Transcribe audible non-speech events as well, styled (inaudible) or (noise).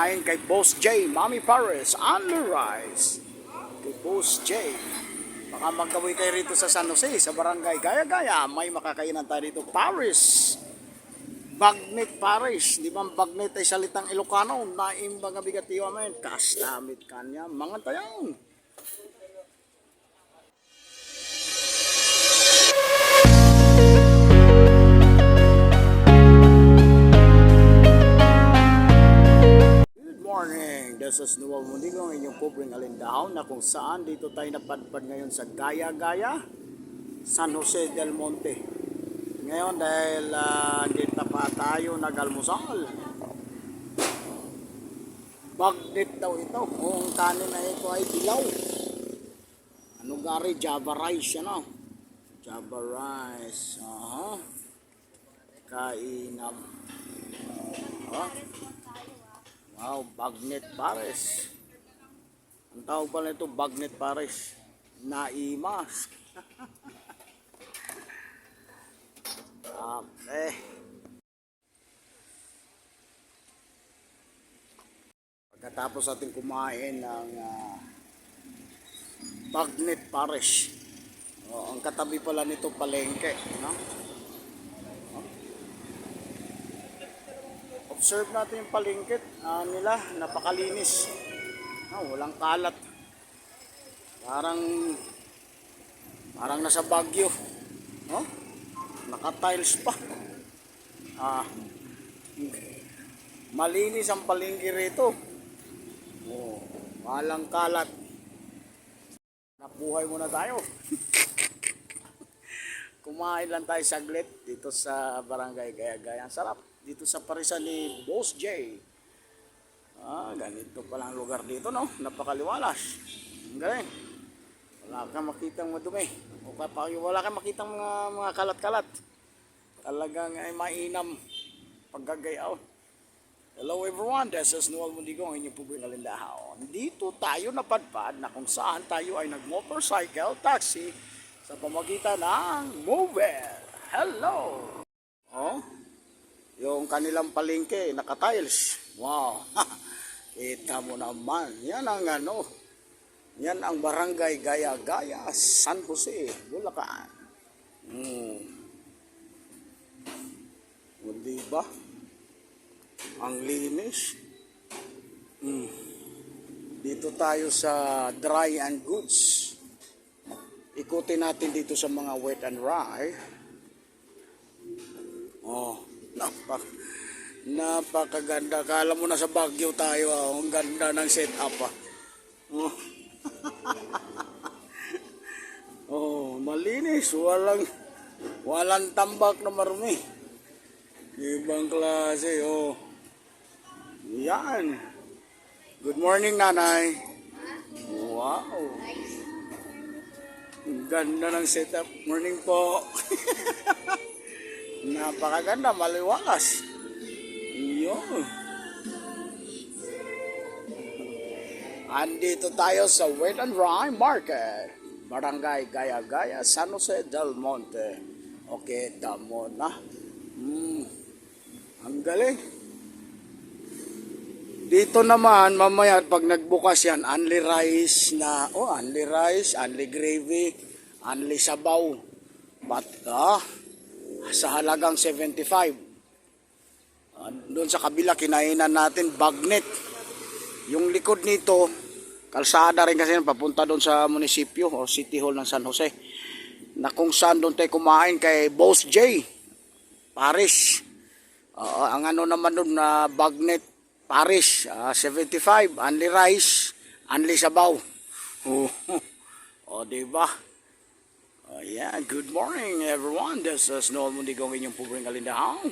tayo kumain kay Boss J, Mami Paris, Rice. Kay Boss J. Baka magkawi kayo rito sa San Jose, sa barangay Gaya-Gaya. May makakainan tayo dito. Paris. Bagnet Paris. Di ba bagnet ay salitang Ilocano? Naimbang nga bigatiyo amen. Kastamit kanya. Mga tayong. Is Noel Mundigo, ang inyong pobreng alindahaw na kung saan dito tayo napadpad ngayon sa Gaya-Gaya, San Jose del Monte. Ngayon dahil uh, dito na pa tayo nag-almusal. Bagnet daw ito. Kung kanin na ito ay dilaw. Ano gari? Java rice yan oh. Java rice. Aha. Kainam. Oh. Wow, Bagnet Pares. Ang tawag pala nito, Bagnet Pares. Naimas. okay. (laughs) Pagkatapos ating kumain ng ah, Bagnet Pares. Oh, ang katabi pala nito palengke, no? Observe natin yung palengke ah, nila, napakalinis. Ah, walang kalat. Parang parang nasa Baguio. No? Naka-tiles pa. Ah, malinis ang palengke rito. Oh, walang kalat. Nabuhay muna tayo. (laughs) Kumain lang tayo saglit dito sa barangay Gaya-Gaya. Ang sarap dito sa parisan ni Boss J. Ah, ganito palang lugar dito, no? Napakaliwalas. Ang galing. Wala kang makitang madumi. O kapag wala kang makitang mga, mga kalat-kalat. Talagang ay mainam paggagayaw. Hello everyone, this is Noel Mundigo, ang inyong pubring alindahaw. Dito tayo napadpad na kung saan tayo ay nag-motorcycle taxi sa pamagitan ng Mover. Hello! Oh, yung kanilang palengke, naka-tiles. Wow! (laughs) Kita mo naman. Yan ang ano. Yan ang barangay Gaya-Gaya, San Jose, Bulacan. Hmm. O, diba? Ang linis. Hmm. Dito tayo sa dry and goods. Ikutin natin dito sa mga wet and dry. Oh, napak napakaganda. Kala mo na sa Baguio tayo, ah. ang ganda ng setup ah. Oh. (laughs) oh, malinis, walang walang tambak na marumi. Ibang klase, oh. Yan. Good morning, nanay. Wow. Ganda ng setup. Morning po. (laughs) Napakaganda, maliwalas. Yun. Andito tayo sa Wet and Dry Market. Barangay Gaya-Gaya, San Jose del Monte. Okay, damo na. Hmm. Ang galing. Dito naman, mamaya pag nagbukas yan, only rice na, oh, only rice, only gravy, only sabaw. But, ah, sa halagang 75. Ah, doon sa kabila, kinainan natin bagnet. Yung likod nito, kalsada rin kasi papunta doon sa munisipyo o City Hall ng San Jose. Na kung saan doon tayo kumain kay Boss J. Paris. Oo, ang ano naman doon na bagnet Paris, ah, 75, only rice, only sabaw. Oh, (laughs) oh di ba? Oh, yeah, good morning everyone. This is Noel Mundigong inyong pubring kalindahaw.